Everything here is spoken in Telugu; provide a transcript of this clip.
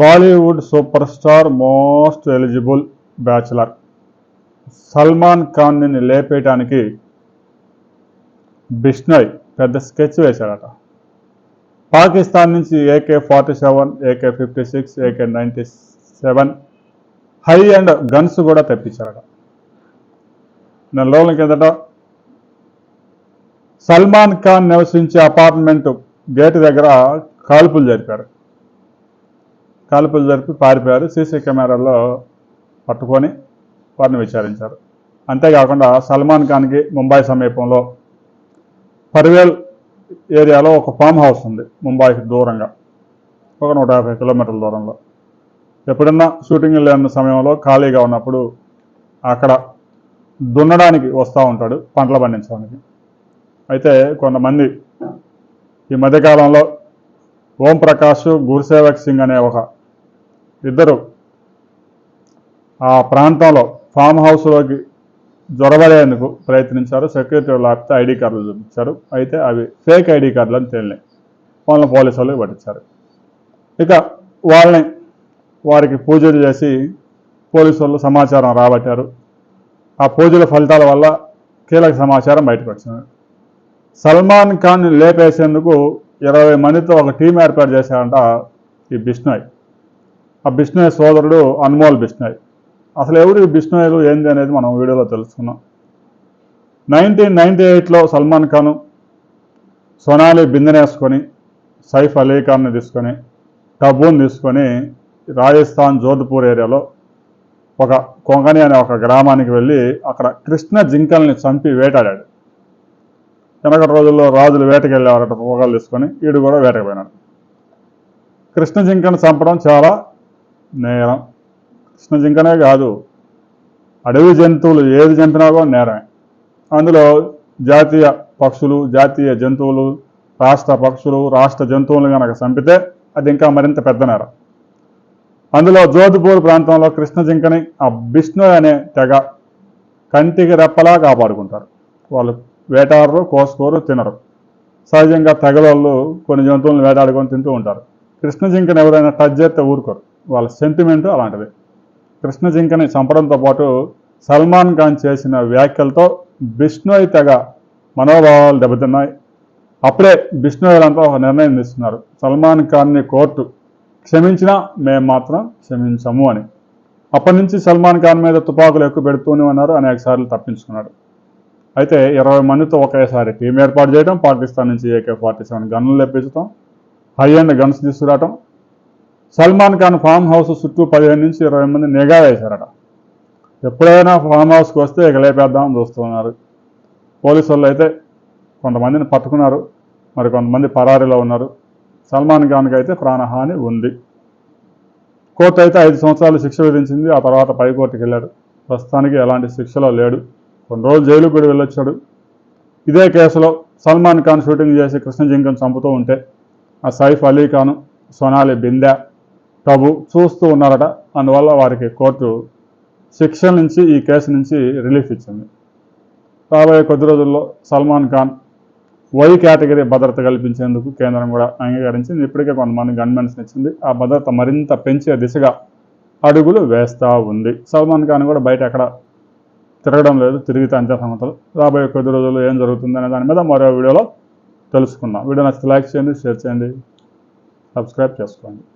Bollywood super star most eligible bachelor. Salman ఖాన్ని లేపేయటానికి బిష్నోయ్ పెద్ద స్కెచ్ వేశాడట. పాకిస్తాన్ నుంచి AK forty seven AK fifty six AK ninety seven high end guns కూడా తెప్పించారట నెల రోజుల కిందట సల్మాన్ ఖాన్ నివసించే అపార్ట్మెంట్ గేటు దగ్గర కాల్పులు జరిపారు. కాల్పులు జరిపి పారిపోయారు. సీసీ కెమెరాల్లో పట్టుకొని వారిని విచారించారు. అంతేకాకుండా సల్మాన్ ఖాన్కి ముంబై సమీపంలో పర్వేల్ ఏరియాలో ఒక ఫామ్ హౌస్ ఉంది ముంబైకి దూరంగా ఒక నూట యాభై కిలోమీటర్ల దూరంలో. ఎప్పుడన్నా షూటింగ్ లేని సమయంలో ఖాళీగా ఉన్నప్పుడు అక్కడ దున్నడానికి వస్తూ ఉంటాడు పంటలు పండించడానికి. అయితే కొంతమంది ఈ మధ్యకాలంలో ఓం ప్రకాష్ గురుసేవక్ సింగ్ అనే ఒక ఇద్దరు ఆ ప్రాంతంలో ఫామ్ హౌస్లోకి జొరబడేందుకు ప్రయత్నించారు. సెక్యూరిటీ లేకపోతే ఐడి కార్డులు చూపించారు. అయితే అవి ఫేక్ ఐడి కార్డులు అని తేలినాయి. వాళ్ళని పోలీసు వాళ్ళకి పట్టించారు. ఇక వాళ్ళని వారికి పూజలు చేసి పోలీసు వాళ్ళు సమాచారం రాబట్టారు. ఆ పూజల ఫలితాల వల్ల కీలక సమాచారం బయటకు వచ్చింది. సల్మాన్ ఖాన్ లేపేసేందుకు ఇరవై మందితో ఒక టీం ఏర్పాటు చేశాడంట ఈ బిష్ణోయ్. ఆ బిష్ణోయ్ సోదరుడు అన్మోల్ బిష్ణోయ్. అసలు ఎవరు ఈ బిష్ణోయ్లు ఏంది అనేది మనం వీడియోలో తెలుసుకున్నాం. నైన్టీన్ నైన్టీ ఎయిట్లో సల్మాన్ ఖాన్ సొనాలి బిందెనేసుకొని సైఫ్ అలీ ఖాన్ని తీసుకొని టబూన్ తీసుకొని రాజస్థాన్ జోధ్పూర్ ఏరియాలో ఒక కొంగని అనే ఒక గ్రామానికి వెళ్ళి అక్కడ కృష్ణ జింకల్ని చంపి వేటాడాడు. వెనకటి రోజుల్లో రాజులు వేటకెళ్ళేవారట పొగలు తీసుకొని వీడు కూడా వేటకపోయినాడు. కృష్ణ జింకను చంపడం చాలా నేరం. కృష్ణ జింకనే కాదు అడవి జంతువులు ఏది చంపినా కూడా నేరమే. అందులో జాతీయ పక్షులు జాతీయ జంతువులు రాష్ట్ర పక్షులు రాష్ట్ర జంతువులు కనుక చంపితే అది ఇంకా మరింత పెద్ద నేరం. అందులో జోధ్పూర్ ప్రాంతంలో కృష్ణ జింకని ఆ బిష్ణు అనే తెగ కంటికి రెప్పలా కాపాడుకుంటారు. వాళ్ళు వేటాడరు కోసుకోరు తినరు. సహజంగా తెగలోళ్ళు కొన్ని జంతువులను వేటాడుకొని తింటూ ఉంటారు. కృష్ణ జింకను ఎవరైనా టచ్ చేస్తే ఊరుకోరు. వాళ్ళ సెంటిమెంటు అలాంటిది. కృష్ణ జింకని చంపడంతో పాటు సల్మాన్ ఖాన్ చేసిన వ్యాఖ్యలతో బిష్ణోయ్ తెగ మనోభావాలు దెబ్బతిన్నాయి. అప్పుడే బిష్ణోయ్లంతా ఒక నిర్ణయం తీసుకున్నారు. సల్మాన్ ఖాన్ని కోర్టు క్షమించినా మేము మాత్రం క్షమించము అని. అప్పటి నుంచి సల్మాన్ ఖాన్ మీద తుపాకులు ఎక్కువ పెడుతూనే ఉన్నారు. అనేక సార్లు తప్పించుకున్నాడు. అయితే ఇరవై మందితో ఒకేసారి టీం ఏర్పాటు చేయడం పాకిస్తాన్ నుంచి ఏకే ఫార్టీ సెవెన్ గన్నులు లెప్పించడం హై అండ్ గన్స్ తీసుకురావటం సల్మాన్ ఖాన్ ఫామ్ హౌస్ చుట్టూ పదిహేను నుంచి ఇరవై మంది నిఘా వేశారట. ఎప్పుడైనా ఫామ్ హౌస్కి వస్తే ఇక లేపేద్దామని చూస్తున్నారు. పోలీసు వాళ్ళు అయితే కొంతమందిని పట్టుకున్నారు మరి కొంతమంది పరారీలో ఉన్నారు. సల్మాన్ ఖాన్కి అయితే ప్రాణహాని ఉంది. కోర్టు అయితే ఐదు సంవత్సరాలు శిక్ష విధించింది ఆ తర్వాత పైకోర్టుకి వెళ్ళాడు. ప్రస్తుతానికి ఎలాంటి శిక్షలో లేడు. కొన్ని రోజులు జైలు కూడా వెళ్ళొచ్చాడు. ఇదే కేసులో సల్మాన్ ఖాన్ షూటింగ్ చేసి కృష్ణ జింకను చంపుతూ ఉంటే ఆ సైఫ్ అలీ ఖాన్ సోనాలి బింద్యా ప్రభు చూస్తూ ఉన్నారట. అందువల్ల వారికి కోర్టు శిక్ష నుంచి ఈ కేసు నుంచి రిలీఫ్ ఇచ్చింది. రాబోయే కొద్ది రోజుల్లో సల్మాన్ ఖాన్ వై కేటగిరీ భద్రత కల్పించేందుకు కేంద్రం కూడా అంగీకరించింది. ఇప్పటికే కొంతమంది గన్మెన్స్ ఇచ్చింది. ఆ భద్రత మరింత పెంచే దిశగా అడుగులు వేస్తూ ఉంది. సల్మాన్ ఖాన్ కూడా బయట ఎక్కడ తిరగడం లేదు తిరిగితే అంతే సంగతులు రాబోయే కొద్ది రోజుల్లో ఏం జరుగుతుందనే దాని మీద మరో వీడియోలో తెలుసుకుందాం. వీడియో నచ్చితే లైక్ చేయండి షేర్ చేయండి సబ్స్క్రైబ్ చేసుకోండి.